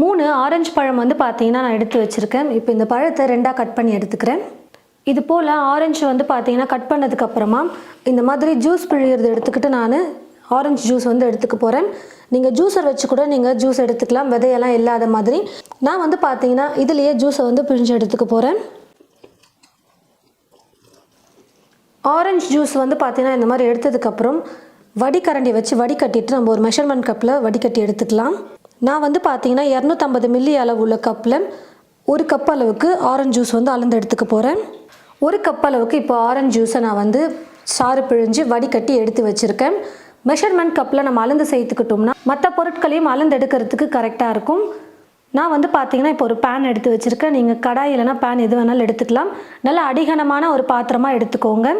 மூணு ஆரஞ்சு பழம் வந்து பார்த்தீங்கன்னா நான் எடுத்து வச்சுருக்கேன். இப்போ இந்த பழத்தை ரெண்டாக கட் பண்ணி எடுத்துக்கிறேன். இது போல் ஆரஞ்சு வந்து பார்த்தீங்கன்னா கட் பண்ணதுக்கப்புறமா இந்த மாதிரி ஜூஸ் பிழியறது எடுத்துக்கிட்டு நான் ஆரஞ்சு ஜூஸ் வந்து எடுத்துக்க போகிறேன் நீங்கள் ஜூஸர் வச்சு கூட நீங்கள் ஜூஸ் எடுத்துக்கலாம். விதையெல்லாம் இல்லாத மாதிரி. நான் வந்து பார்த்தீங்கன்னா இதுலேயே ஜூஸை வந்து பிழிஞ்சு எடுத்துக்க போகிறேன் ஆரஞ்சு ஜூஸ் வந்து பார்த்தீங்கன்னா இந்த மாதிரி எடுத்ததுக்கப்புறம் வடிகரண்டி வச்சு வடிகட்டிட்டு நம்ம ஒரு மெஷர்மெண்ட் கப்பில் வடிகட்டி எடுத்துக்கலாம். நான் வந்து பார்த்தீங்கன்னா இரநூத்தம்பது மில்லி அளவு உள்ள கப்பில் ஒரு கப் அளவுக்கு ஆரஞ்சு ஜூஸ் வந்து அளந்து எடுத்துக்க போகிறேன் ஒரு கப் அளவுக்கு இப்போ ஆரஞ்சு ஜூஸை நான் வந்து சாறு பிழிஞ்சு வடிகட்டி எடுத்து வச்சுருக்கேன். மெஷர்மெண்ட் கப்பில் நம்ம அளந்து சேர்த்துக்கிட்டோம்னா மற்ற பொருட்களையும் அளந்து எடுக்கிறதுக்கு கரெக்டாக இருக்கும். நான் வந்து பார்த்தீங்கன்னா இப்போ ஒரு பேன் எடுத்து வச்சுருக்கேன். நீங்கள் கடாய் இல்லைனா பேன் எது வேணாலும் எடுத்துக்கலாம். நல்ல அடிகனமான ஒரு பாத்திரமாக எடுத்துக்கோங்க.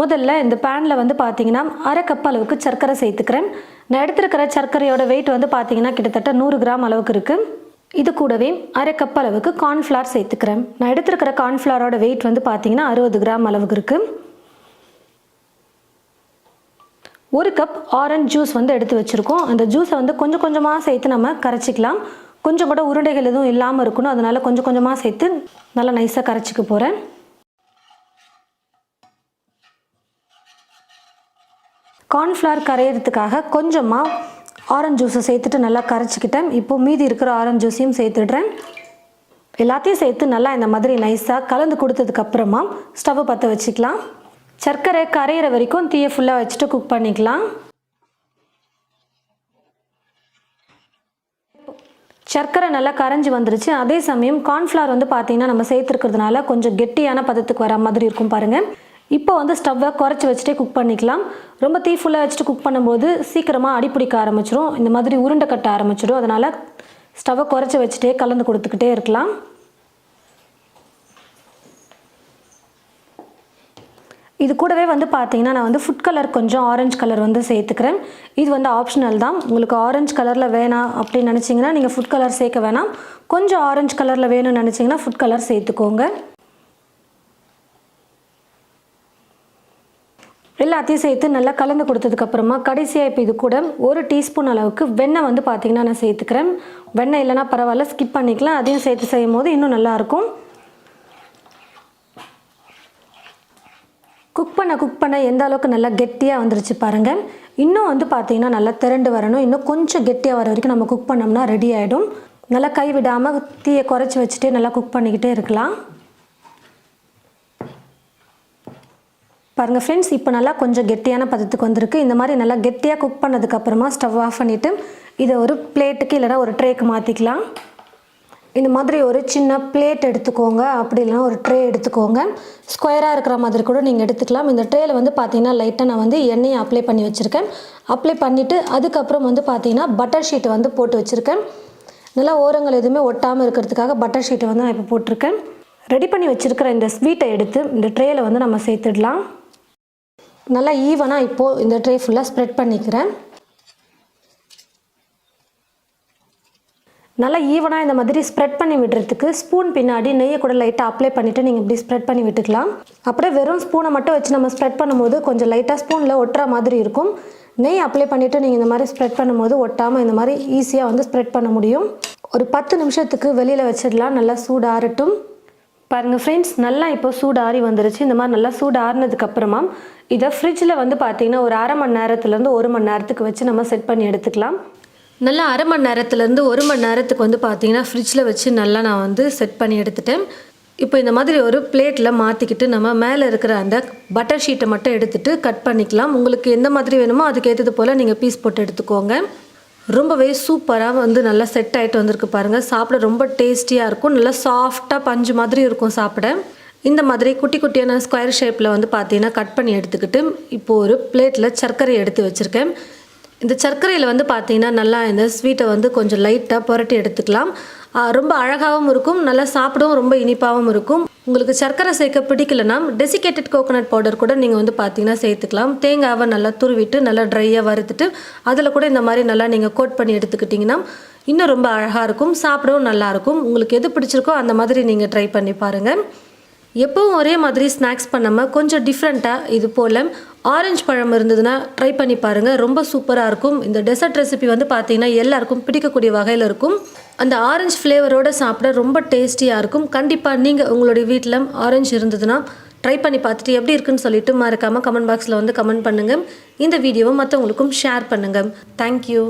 முதல்ல இந்த பேனில் வந்து பார்த்தீங்கன்னா அரை கப் அளவுக்கு சர்க்கரை சேர்த்துக்கிறேன். நான் எடுத்துருக்கிற சர்க்கரையோட வெயிட் வந்து பார்த்தீங்கன்னா கிட்டத்தட்ட நூறு கிராம் அளவுக்கு இருக்குது இது கூடவே அரை கப் அளவுக்கு கார்ன்ஃப்ளவர் சேர்த்துக்கிறேன். நான் எடுத்துருக்கிற கார்ன்ஃப்ளவரோட வெயிட் வந்து பார்த்தீங்கன்னா அறுபது கிராம் அளவுக்கு இருக்குது ஒரு கப் ஆரஞ்சு ஜூஸ் வந்து எடுத்து வச்சுருக்கோம். அந்த ஜூஸை வந்து கொஞ்சம் கொஞ்சமாக சேர்த்து நம்ம கரைச்சிக்கலாம். கொஞ்சம் கூட உருண்டைகள் எதுவும் இல்லாமல் இருக்கணும். அதனால் கொஞ்சம் கொஞ்சமாக சேர்த்து நல்லா நைஸாக கரைச்சிக்க போகிறேன் கார்ன்ஃப்ளவர் கரையிறதுக்காக கொஞ்சமாக ஆரஞ்சு ஜூஸை சேர்த்துட்டு நல்லா கரைச்சிக்கிட்டேன். இப்போ மீதி இருக்கிற ஆரஞ்சு ஜூஸையும் சேர்த்துடுறேன். எல்லாத்தையும் சேர்த்து நல்லா இந்த மாதிரி நைஸாக கலந்து கொடுத்ததுக்கப்புறமா ஸ்டவ்வை பற்ற வச்சுக்கலாம். சர்க்கரை கரையிற வரைக்கும் தீயை ஃபுல்லாக வச்சுட்டு குக் பண்ணிக்கலாம். சர்க்கரை நல்லா கரைஞ்சி வந்துருச்சு. அதே சமயம் கார்ன்ஃப்ளவர் வந்து பார்த்தீங்கன்னா நம்ம சேர்த்துருக்கிறதுனால கொஞ்சம் கெட்டியான பதத்துக்கு வர மாதிரி இருக்கும் பாருங்கள் இப்போ வந்து ஸ்டவ்வை குறைச்சி வச்சுட்டே குக் பண்ணிக்கலாம். ரொம்ப தீ ஃபுல்லாக வச்சுட்டு குக் பண்ணும்போது சீக்கிரமாக அடிப்பிடிக்க ஆரம்பிச்சிடும் இந்த மாதிரி உருண்டை கட்ட ஆரம்பிச்சிடும். அதனால் ஸ்டவ்வை குறைச்சி வச்சுட்டே கலந்து கொடுத்துக்கிட்டே இருக்கலாம். இது கூடவே வந்து பார்த்தீங்கன்னா நான் வந்து ஃபுட் கலர் கொஞ்சம் ஆரஞ்சு கலர் வந்து சேர்த்துக்கிறேன். இது வந்து ஆப்ஷனல் தான். உங்களுக்கு ஆரஞ்சு கலரில் வேணாம் அப்படின்னு நினச்சிங்கன்னா நீங்கள் ஃபுட் கலர் சேர்க்க வேணாம். கொஞ்சம் ஆரஞ்சு கலரில் வேணும்னு நினச்சிங்கன்னா ஃபுட் கலர் சேர்த்துக்கோங்க. எல்லாத்தையும் சேர்த்து நல்லா கலந்து கொடுத்ததுக்கப்புறமா கடைசியாக இப்போ இது கூட ஒரு டீஸ்பூன் அளவுக்கு வெண்ணெய் வந்து பார்த்திங்கன்னா நான் சேர்த்துக்கிறேன். வெண்ணெய் இல்லைனா பரவாயில்ல ஸ்கிப் பண்ணிக்கலாம். அதையும் சேர்த்து செய்யும் போது இன்னும் நல்லாயிருக்கும் குக் பண்ண குக் பண்ண எந்த அளவுக்கு நல்லா கெட்டியாக வந்துருச்சு பாருங்கள் இன்னும் வந்து பார்த்திங்கன்னா நல்லா திரண்டு வரணும். இன்னும் கொஞ்சம் கெட்டியாக வர வரைக்கும் நம்ம குக் பண்ணோம்னா ரெடி ஆகிடும் நல்லா கை விடாமல் தீயை குறைச்சி வச்சுட்டு நல்லா குக் பண்ணிக்கிட்டே இருக்கலாம். பாருங்கள் ஃப்ரெண்ட்ஸ் இப்போ நல்லா கொஞ்சம் கெட்டியான பதத்துக்கு வந்திருக்கு. இந்த மாதிரி நல்லா கெட்டியாக குக் பண்ணதுக்கப்புறமா ஸ்டவ் ஆஃப் பண்ணிவிட்டு இதை ஒரு பிளேட்டுக்கு இல்லைனா ஒரு ட்ரேக்கு மாற்றிக்கலாம் இந்த மாதிரி ஒரு சின்ன பிளேட் எடுத்துக்கோங்க. அப்படி இல்லைனா ஒரு ட்ரே எடுத்துக்கோங்க. ஸ்கொயராக இருக்கிற மாதிரி கூட நீங்கள் எடுத்துக்கலாம். இந்த ட்ரேயில் வந்து பார்த்தீங்கன்னா லைட்டாக நான் வந்து எண்ணெயை அப்ளை பண்ணி வச்சுருக்கேன். அப்ளை பண்ணிவிட்டு அதுக்கப்புறம் வந்து பார்த்தீங்கன்னா பட்டர் ஷீட்டை வந்து போட்டு வச்சுருக்கேன். நல்லா ஓரங்கள் எதுவுமே ஒட்டாமல் இருக்கிறதுக்காக பட்டர் ஷீட்டை வந்து நான் இப்போ போட்டிருக்கேன். ரெடி பண்ணி வச்சுருக்கிற இந்த ஸ்வீட்டை எடுத்து இந்த ட்ரேயில் வந்து நம்ம சேர்த்துடலாம். நல்லா ஈவனாக இப்போது இந்த ட்ரே ஃபுல்லாக ஸ்ப்ரெட் பண்ணிக்கிறேன். நல்லா ஈவனாக இந்த மாதிரி ஸ்ப்ரெட் பண்ணி விடுறதுக்கு ஸ்பூன் பின்னாடி நெய்யை கூட லைட்டாக அப்ளை பண்ணிவிட்டு நீங்கள் இப்படி ஸ்ப்ரெட் பண்ணி விட்டுக்கலாம். அப்படியே வெறும் ஸ்பூனை மட்டும் வச்சு நம்ம ஸ்ப்ரெட் பண்ணும்போது கொஞ்சம் லைட்டாக ஸ்பூனில் ஒட்டுற மாதிரி இருக்கும். நெய் அப்ளை பண்ணிவிட்டு நீங்கள் இந்த மாதிரி ஸ்ப்ரெட் பண்ணும்போது ஒட்டாமல் இந்த மாதிரி ஈஸியாக வந்து ஸ்ப்ரெட் பண்ண முடியும். ஒரு பத்து நிமிஷத்துக்கு வெளியில் வச்சிடலாம். நல்லா சூடாகட்டும் ஆறட்டும் பாருங்கள் ஃப்ரெண்ட்ஸ் நல்லா இப்போ சூடு ஆறி வந்துருச்சு. இந்த மாதிரி நல்லா சூடு ஆறினதுக்கப்புறமா இதை ஃப்ரிட்ஜில் வந்து பார்த்தீங்கன்னா ஒரு அரை மணி நேரத்துலேருந்து ஒரு மணி நேரத்துக்கு வச்சு நம்ம செட் பண்ணி எடுத்துக்கலாம். நல்லா அரை மணி நேரத்துலேருந்து ஒரு மணி நேரத்துக்கு வந்து பார்த்தீங்கன்னா ஃப்ரிட்ஜில் வச்சு நல்லா நான் வந்து செட் பண்ணி எடுத்துட்டேன். இப்போ இந்த மாதிரி ஒரு பிளேட்டில் மாற்றிக்கிட்டு நம்ம மேலே இருக்கிற அந்த பட்டர் ஷீட்டை மட்டும் எடுத்துகிட்டு கட் பண்ணிக்கலாம். உங்களுக்கு எந்த மாதிரி வேணுமோ அதுக்கு ஏற்றது போல் நீங்கள் பீஸ் போட்டு எடுத்துக்கோங்க. ரொம்பவே சூப்பராக வந்து நல்லா செட் ஆகிட்டு வந்திருக்கு பாருங்கள் சாப்பிட ரொம்ப டேஸ்டியாக இருக்கும். நல்லா சாஃப்டாக பஞ்சு மாதிரி இருக்கும் சாப்பிட. இந்த மாதிரி குட்டி குட்டியான ஸ்கொயர் ஷேப்பில் வந்து பார்த்தீங்கன்னா கட் பண்ணி எடுத்துக்கிட்டு இப்போது ஒரு பிளேட்டில் சர்க்கரை எடுத்து வச்சுருக்கேன். இந்த சர்க்கரையில் வந்து பார்த்தீங்கன்னா நல்லா இந்த ஸ்வீட்டை வந்து கொஞ்சம் லைட்டாக புரட்டி எடுத்துக்கலாம். ரொம்ப அழகாகவும் இருக்கும். நல்லா சாப்பிடவும் ரொம்ப இனிப்பாகவும் இருக்கும். உங்களுக்கு சர்க்கரை சேர்க்க பிடிக்கலனா டெசிகேட்டட் கோகோனட் பவுடர் கூட நீங்கள் வந்து பார்த்தீங்கன்னா சேர்த்துக்கலாம். தேங்காவை நல்லா துருவிட்டு நல்லா ட்ரையாக வறுத்துட்டு அதில் கூட இந்த மாதிரி நல்லா நீங்கள் கோட் பண்ணி எடுத்துக்கிட்டிங்கன்னா இன்னும் ரொம்ப அழகாக இருக்கும். சாப்பிடவும் நல்லாயிருக்கும் உங்களுக்கு எது பிடிச்சிருக்கோ அந்த மாதிரி நீங்கள் ட்ரை பண்ணி பாருங்கள் எப்பவும் ஒரே மாதிரி ஸ்நாக்ஸ் பண்ணாமல் கொஞ்சம் டிஃப்ரெண்ட்டாக இது போல் ஆரஞ்சு பழம் இருந்ததுன்னா ட்ரை பண்ணி பாருங்கள் ரொம்ப சூப்பராக இருக்கும். இந்த டெசர்ட் ரெசிபி வந்து பார்த்தீங்கன்னா எல்லாருக்கும் பிடிக்கக்கூடிய வகையில் இருக்கும். அந்த ஆரஞ்சு ஃப்ளேவரோட சாப்பிட ரொம்ப டேஸ்டியாக இருக்கும். கண்டிப்பாக நீங்கள் உங்களுடைய வீட்டில் ஆரஞ்சு இருந்ததுன்னா ட்ரை பண்ணி பார்த்துட்டு எப்படி இருக்குன்னு சொல்லிட்டு மறக்காமல் கமெண்ட் பாக்ஸில் வந்து கமெண்ட் பண்ணுங்கள் இந்த வீடியோவை மற்றவங்களுக்கும் ஷேர் பண்ணுங்கள் தேங்க்யூ